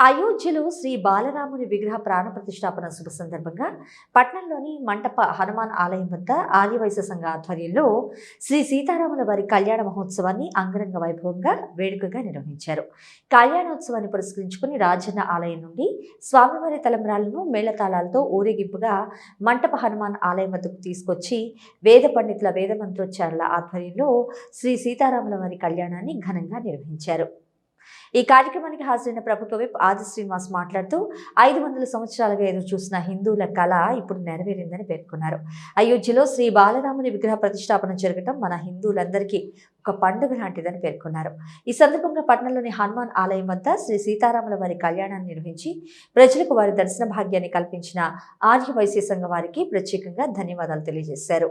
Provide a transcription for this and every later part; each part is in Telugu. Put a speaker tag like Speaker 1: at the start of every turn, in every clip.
Speaker 1: అయోధ్యలో శ్రీ బాలరాముని విగ్రహ ప్రాణ ప్రతిష్టాపన శుభ సందర్భంగా పట్నంలోని మంటప హనుమాన్ ఆలయం వద్ద ఆదివైశ్య సంఘ ఆధ్వర్యంలో శ్రీ సీతారాముల వారి కళ్యాణ మహోత్సవాన్ని అంగరంగ వైభవంగా వేడుకగా నిర్వహించారు. కళ్యాణోత్సవాన్ని పురస్కరించుకుని రాజన్న ఆలయం నుండి స్వామివారి తలంబ్రాలను మేళతాళాలతో ఊరేగింపుగా మంటప హనుమాన్ ఆలయం వద్దకు తీసుకొచ్చి వేద పండితుల వేద మంత్రోచ్చారుల ఆధ్వర్యంలో శ్రీ సీతారాముల వారి కళ్యాణాన్ని ఘనంగా నిర్వహించారు. ఈ కార్యక్రమానికి హాజరైన ప్రభుత్వ విప్ ఆది శ్రీనివాస్ మాట్లాడుతూ ఐదు వందల సంవత్సరాలుగా ఎదురు చూసిన హిందువుల కళ ఇప్పుడు నెరవేరిందని పేర్కొన్నారు. అయోధ్యలో శ్రీ బాలరాముని విగ్రహ ప్రతిష్టాపన జరగడం మన హిందువులందరికీ ఒక పండుగ లాంటిదని పేర్కొన్నారు. ఈ సందర్భంగా పట్టణంలోని హనుమాన్ ఆలయం వద్ద శ్రీ సీతారాముల వారి కళ్యాణాన్ని నిర్వహించి ప్రజలకు వారి దర్శన భాగ్యాన్ని కల్పించిన ఆర్య వైశ్య సంఘ వారికి ప్రత్యేకంగా ధన్యవాదాలు తెలియజేశారు.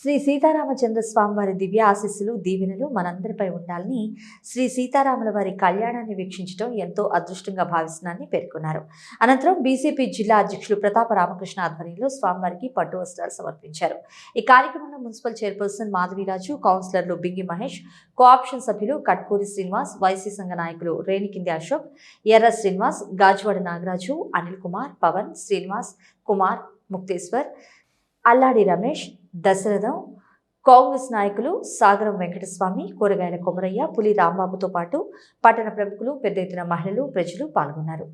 Speaker 1: శ్రీ సీతారామచంద్ర స్వామి వారి దివ్య ఆశీస్సులు దీవెనలు మనందరిపై ఉండాలని శ్రీ సీతారాముల వారి కళ్యాణాన్ని వీక్షించడం ఎంతో అదృష్టంగా భావిస్తున్నారని పేర్కొన్నారు. అనంతరం బీజేపీ జిల్లా అధ్యక్షులు ప్రతాప రామకృష్ణ ఆధ్వర్యంలో స్వామివారికి పట్టు వస్త్రాలు సమర్పించారు. ఈ కార్యక్రమంలో మున్సిపల్ చైర్పర్సన్ మాధవీరాజు కౌన్సిలర్లు బింగి మహేష్ కోఆప్షన్ సభ్యులు కట్కూరి శ్రీనివాస్ వైసీ సంఘ నాయకులు రేణికింది అశోక్ ఎర్ర శ్రీనివాస్ గాజువాడ నాగరాజు అనిల్ కుమార్ పవన్ శ్రీనివాస్ కుమార్ ముక్తేశ్వర్ అల్లాడి రమేష్ దశరథం కాంగ్రెస్ నాయకులు సాగరం వెంకటస్వామి కూరగాయల కొమరయ్య పులి రాంబాబుతో పాటు పట్టణ ప్రముఖులు పెద్ద ఎత్తున మహిళలు ప్రజలు పాల్గొన్నారు.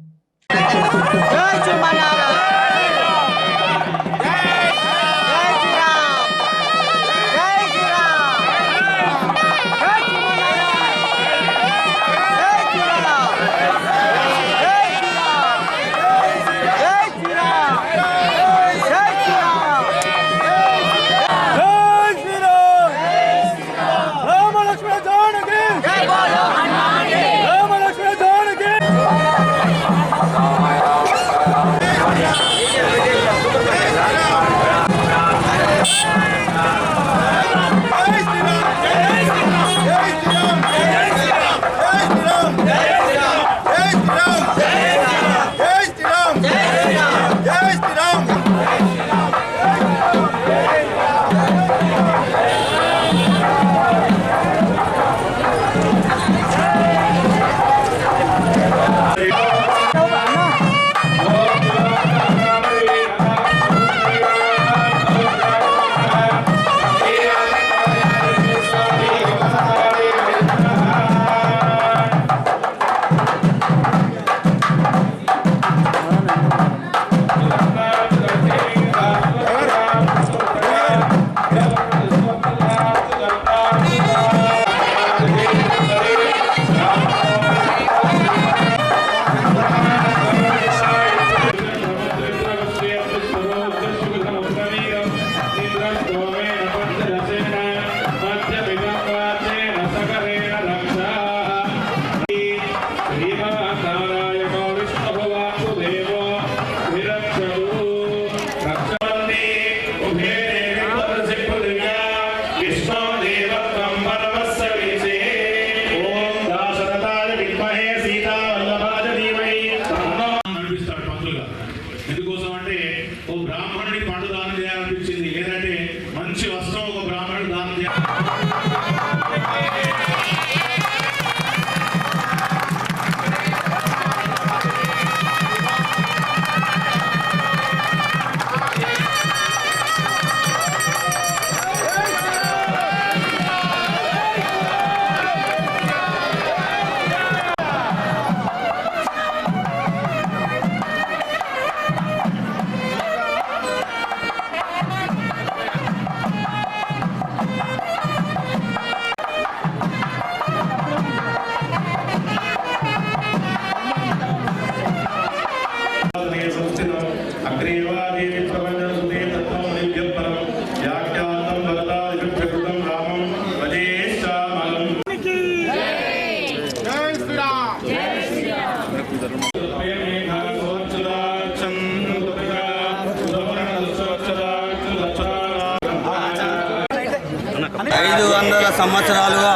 Speaker 2: సంవత్సరాలుగా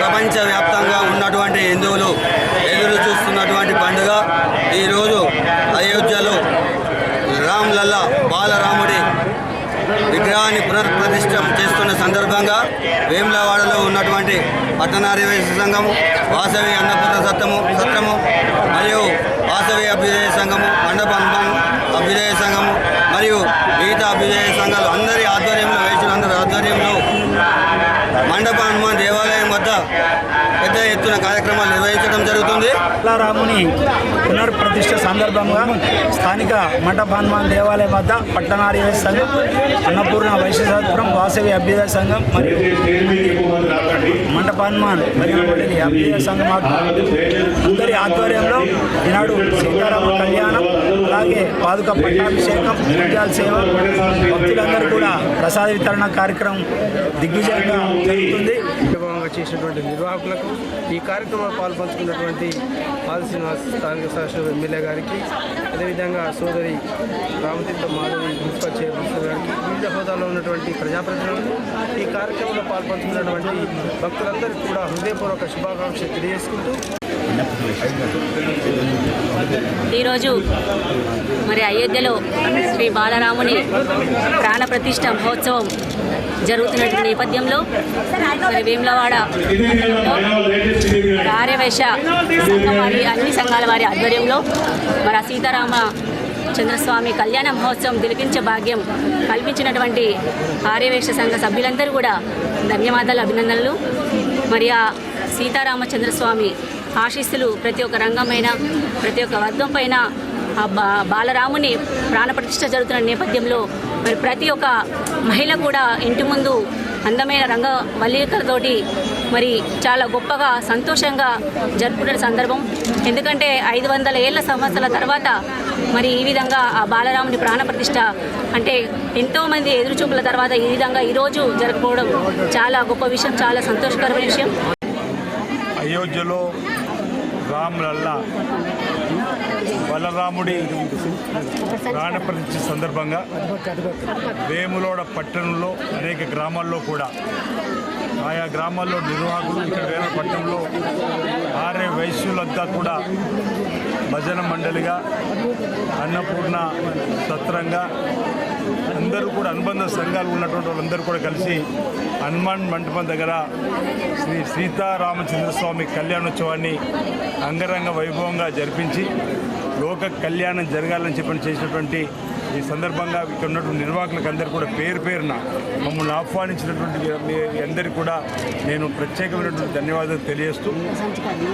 Speaker 2: ప్రపంచవ్యాప్తంగా ఉన్నటువంటి హిందువులు ఎదురు చూస్తున్నటువంటి పండుగ. ఈరోజు అయోధ్యలో రామ్లల్ల బాలరాముడి విగ్రహాన్ని పునఃప్రతిష్ట చేస్తున్న సందర్భంగా వేములవాడలో ఉన్నటువంటి పట్టణారివేశ సంఘము వాసవి అన్నపూర్ణ సత్తము సత్రము మరియు
Speaker 3: వాసవి అభ్యుదయ
Speaker 2: సంఘము మండప అభ్యుదయ సంఘము మరియు మిగతా అభ్యుదయ సంఘాలు అందరి ఆధ్వర్యంలో వేసిన అందరి ఆధ్వర్యంలో పెద్ద ఎత్తున కార్యక్రమాలు నిర్వహించడం జరుగుతుంది.
Speaker 3: రాముని పునర్ప్రతిష్ట సందర్భంగా స్థానిక మఠభాన్మాన్ దేవాలయం వద్ద పట్టణార్య సంఘం అన్నపూర్ణ వైశ్యశాస్త్రం వాసవి అభ్యుదయ సంఘం మరియు మంటపాన్మాన్ మరియు అభ్యుదయ సంఘం అందరి ఆధ్వర్యంలో ఈనాడు సీతారామ కళ్యాణం అలాగే పాదుక పట్టాభిషేకం నృత్యాల సేవ భక్తులందరూ కూడా ప్రసాద వితరణ కార్యక్రమం దిగ్విజయంగా జరుగుతుంది.
Speaker 4: చేసినటువంటి నిర్వాహకులకు ఈ కార్యక్రమంలో పాల్పంచుకున్నటువంటి ఆది శ్రీనివాస్ స్థానిక శాసన ఎమ్మెల్యే గారికి అదేవిధంగా సోదరి రామతీర్థ మాధవి మున్సిపల్ చైర్పర్సన్ గారికి వివిధ హోదాలో ఉన్నటువంటి ప్రజాప్రతినిధులు ఈ కార్యక్రమంలో పాల్పంచుకున్నటువంటి భక్తులందరికీ కూడా హృదయపూర్వక శుభాకాంక్షలు తెలియజేసుకుంటూ
Speaker 5: ఈరోజు మరి అయోధ్యలో శ్రీ బాలరాముని ప్రాణ మహోత్సవం జరుగుతున్న నేపథ్యంలో మరి వేములవాడ ఆర్యవైశ్య సంఘం వారి అన్ని సంఘాల వారి ఆధ్వర్యంలో మరి సీతారామ చంద్రస్వామి కళ్యాణ మహోత్సవం తిలకించే భాగ్యం కల్పించినటువంటి ఆర్యవైశ్య సంఘ సభ్యులందరూ కూడా ధన్యవాదాలు అభినందనలు. మరి ఆ సీతారామచంద్రస్వామి ఆశీస్సులు ప్రతి ఒక్క రంగమైన ప్రతి ఒక్క వర్గం పైన ఆ బా బాలరాముని ప్రాణప్రతిష్ఠ జరుగుతున్న నేపథ్యంలో మరి ప్రతి ఒక్క మహిళ కూడా ఇంటి ముందు అందమైన రంగ వల్లికలతోటి మరి చాలా గొప్పగా సంతోషంగా జరుపుకునే సందర్భం. ఎందుకంటే ఐదు వందల ఏళ్ళ సంవత్సరాల తర్వాత మరి ఈ విధంగా ఆ బాలరాముని ప్రాణప్రతిష్ఠ అంటే ఎంతోమంది ఎదురుచూపుల తర్వాత ఈ విధంగా ఈరోజు జరుపుకోవడం చాలా గొప్ప విషయం చాలా సంతోషకరమైన విషయం.
Speaker 6: అయోధ్యలో రాములల్లా బలరాముడి ప్రాణప్రతిష్ఠ సందర్భంగా వేములోడ పట్టణంలో అనేక గ్రామాల్లో కూడా ఆయా గ్రామాల్లో నిర్వాహకులు ఇక్కడ వేరే పట్టణంలో ఆర్య వైశ్యులంతా కూడా భజన మండలిగా అన్నపూర్ణ సత్రంగా అందరూ కూడా అనుబంధ సంఘాలు ఉన్నటువంటి వాళ్ళందరూ కూడా కలిసి హనుమాన్ మంటపం దగ్గర శ్రీ సీతారామచంద్రస్వామి కళ్యాణోత్సవాన్ని అంగరంగ వైభవంగా జరిపించి లోక కళ్యాణం జరగాలని చెప్పని చేసినటువంటి ఈ సందర్భంగా ఇక్కడ ఉన్నటువంటి నిర్వాహకులకు అందరూ కూడా పేరు పేరున మమ్మల్ని ఆహ్వానించినటువంటి మీ అందరికీ కూడా నేను ప్రత్యేకమైనటువంటి ధన్యవాదాలు తెలియజేస్తూ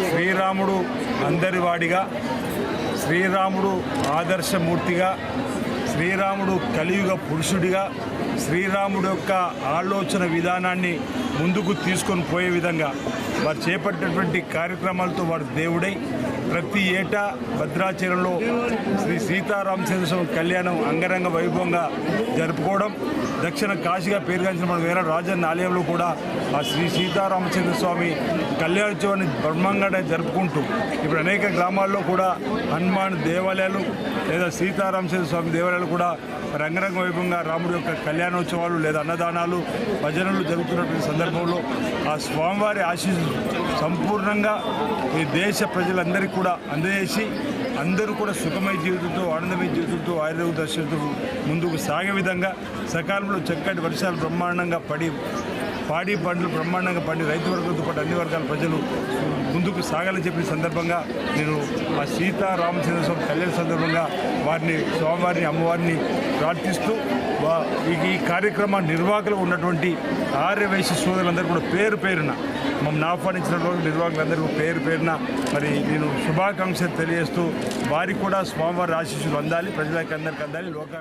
Speaker 6: శ్రీరాముడు అందరి వాడిగా శ్రీరాముడు ఆదర్శమూర్తిగా శ్రీరాముడు కలియుగ పురుషుడిగా శ్రీరాముడు యొక్క ఆలోచన విధానాన్ని ముందుకు తీసుకొని పోయే విధంగా వారు చేపట్టినటువంటి కార్యక్రమాలతో వారు దేవుడై ప్రతి ఏటా భద్రాచలంలో శ్రీ సీతారామచంద్ర స్వామి కళ్యాణం అంగరంగ వైభవంగా జరుపుకోవడం దక్షిణ కాశీగా పేరుగాంచిన మన వేరే రాజన్న ఆలయంలో కూడా ఆ శ్రీ సీతారామచంద్ర స్వామి కళ్యాణోత్సవాన్ని బ్రహ్మంగా జరుపుకుంటూ ఇప్పుడు అనేక గ్రామాల్లో కూడా హనుమాన్ దేవాలయాలు లేదా సీతారామచంద్ర స్వామి దేవాలయాలు కూడా రంగరంగ వైభవంగా రాముడి యొక్క కళ్యాణోత్సవాలు లేదా అన్నదానాలు భజనలు జరుగుతున్నటువంటి సందర్భంలో ఆ స్వామివారి ఆశీస్సులు సంపూర్ణంగా ఈ దేశ ప్రజలందరికీ కూడా అందజేసి అందరూ కూడా సుఖమయ జీవితంతో ఆనందమయ జీవితంతో ఆయుర్వేద దర్శనంతో ముందుకు సాగే విధంగా సకాలంలో చక్కటి వర్షాలు బ్రహ్మాండంగా పడి పాడి పంటలు బ్రహ్మాండంగా పండి రైతు వర్గంతో పాటు అన్ని వర్గాల ప్రజలు ముందుకు సాగాలని చెప్పిన సందర్భంగా నేను ఆ సీతారామచంద్ర స్వామి కళ్యాణ సందర్భంగా వారిని స్వామివారిని అమ్మవారిని ప్రార్థిస్తూ ఈ కార్యక్రమ నిర్వాహకులు ఉన్నటువంటి ఆర్యవైశ్య సోదరులందరూ కూడా పేరు పేరున మమ్మల్ని ఆహ్వానించిన నిర్వాహకులందరూ పేరు పేరున మరి నేను శుభాకాంక్షలు తెలియజేస్తూ వారికి కూడా స్వామివారి ఆశీస్సులు అందాలి ప్రజలకు అందరికీ అందాలి లోక